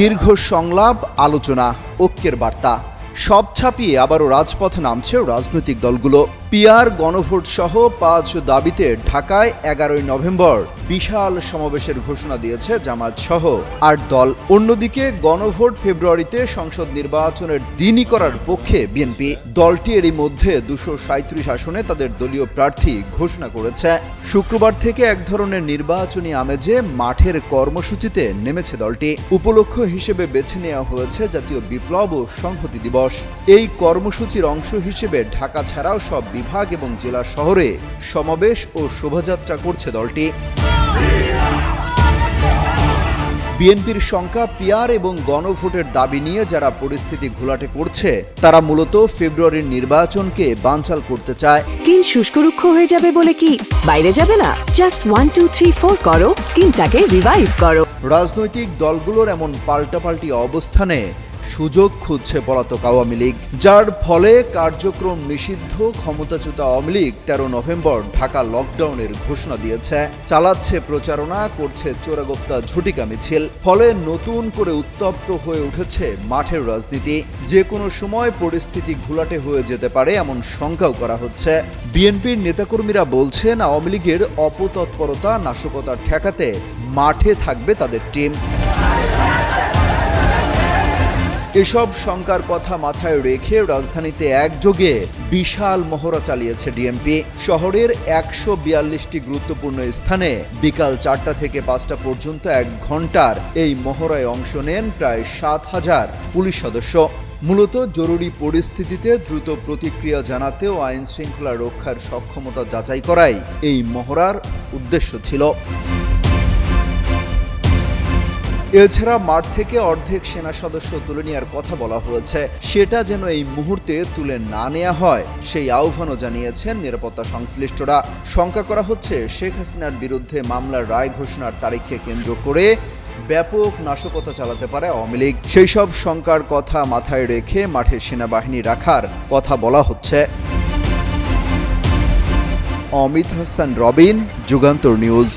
দীর্ঘ সংলাপ আলোচনা ঐক্যের বার্তা। সব ছাপিয়ে আবারও রাজপথে নামছে রাজনৈতিক দলগুলো। পিয়ার গণভোট সহ পাঁচ দাবিতে ঢাকায় এগারোই নভেম্বর বিশাল সমাবেশের ঘোষণা দিয়েছে জামাত সহ। আট দল অন্যদিকে গণভোট ফেব্রুয়ারিতে সংসদ নির্বাচনের দিনই করার পক্ষে বিএনপি। দলটি এরই মধ্যে দুশো সাঁত্রিশ আসনে তাদের দলীয় প্রার্থী ঘোষণা করেছে। শুক্রবার থেকে এক ধরনের নির্বাচনী আমেজে মাঠের কর্মসূচিতে নেমেছে দলটি। উপলক্ষ হিসেবে বেছে নেওয়া হয়েছে জাতীয় বিপ্লব ও সংহতি দিবস। এই কর্মসূচির অংশ হিসেবে ঢাকা ছাড়াও সব বিভাগ এবং জেলা শহরে সমাবেশ ও শোভাযাত্রা করছে দলটি। বিএনপির শঙ্কা পিয়ার এবং গণভোটের দাবি নিয়ে যারা পরিস্থিতি ঘোলাটে করছে তারা মূলত ফেব্রুয়ারির নির্বাচনকে বানচাল করতে চায়। স্কিন শুষ্ক রুক্ষ হয়ে যাবে বলে কি? বাইরে যাবে না? Just one two three four করো। স্কিনটাকে রিভাইভ করো। রাজনৈতিক দলগুলোর এমন পাল্টাপাল্টি অবস্থানে সুযোগ খুঁজছে পলাতক আওয়ামী লীগ, যার ফলে কার্যক্রম নিষিদ্ধ, ক্ষমতাচ্যুত আওয়ামী লীগ তেরো নভেম্বর ঢাকা লকডাউনের ঘোষণা দিয়েছে। চালাচ্ছে প্রচারণা, করছে চোরাগোপ্তা ঝুটিকা মিছিল, ফলে নতুন করে উত্তপ্ত হয়ে উঠেছে মাঠের রাজনীতি। যে কোনো সময় পরিস্থিতি ঘোলাটে হয়ে যেতে পারে এমন শঙ্কাও করা হচ্ছে। বিএনপির নেতাকর্মীরা বলছেন, আওয়ামী লীগের অপতৎপরতা, নাশকতা ঠেকাতে মাঠে থাকবে তাদের টিম। এসব শঙ্কার কথা মাথায় রেখে রাজধানীতে একযোগে বিশাল মহড়া চালিয়েছে ডিএমপি। শহরের একশো বিয়াল্লিশটি গুরুত্বপূর্ণ স্থানে বিকাল চারটা থেকে পাঁচটা পর্যন্ত এক ঘণ্টার এই মহড়ায় অংশ নেন প্রায় সাত হাজার পুলিশ সদস্য। মূলত জরুরি পরিস্থিতিতে দ্রুত প্রতিক্রিয়া জানাতে ও আইন শৃঙ্খলা রক্ষার সক্ষমতা যাচাই করাই এই মহড়ার উদ্দেশ্য ছিল। এছাড়া মাঠ থেকে অর্ধেক সেনা সদস্য তুলে নেওয়ার কথা বলা হয়েছে। সেটা যেন এই মুহূর্তে তুলে না নেওয়া হয়, সেই আহ্বানও জানিয়েছেন নিরাপত্তা সংশ্লিষ্টরা। শঙ্কা করা হচ্ছে, শেখ হাসিনার বিরুদ্ধে মামলার রায় ঘোষণার তারিখকে কেন্দ্র করে ব্যাপক নাশকতা চালাতে পারে আওয়ামী লীগ। সেই সব শঙ্কার কথা মাথায় রেখে মাঠে সেনাবাহিনী রাখার কথা বলা হচ্ছে। অমিত হাসান, রবিন, যুগান্তর নিউজ।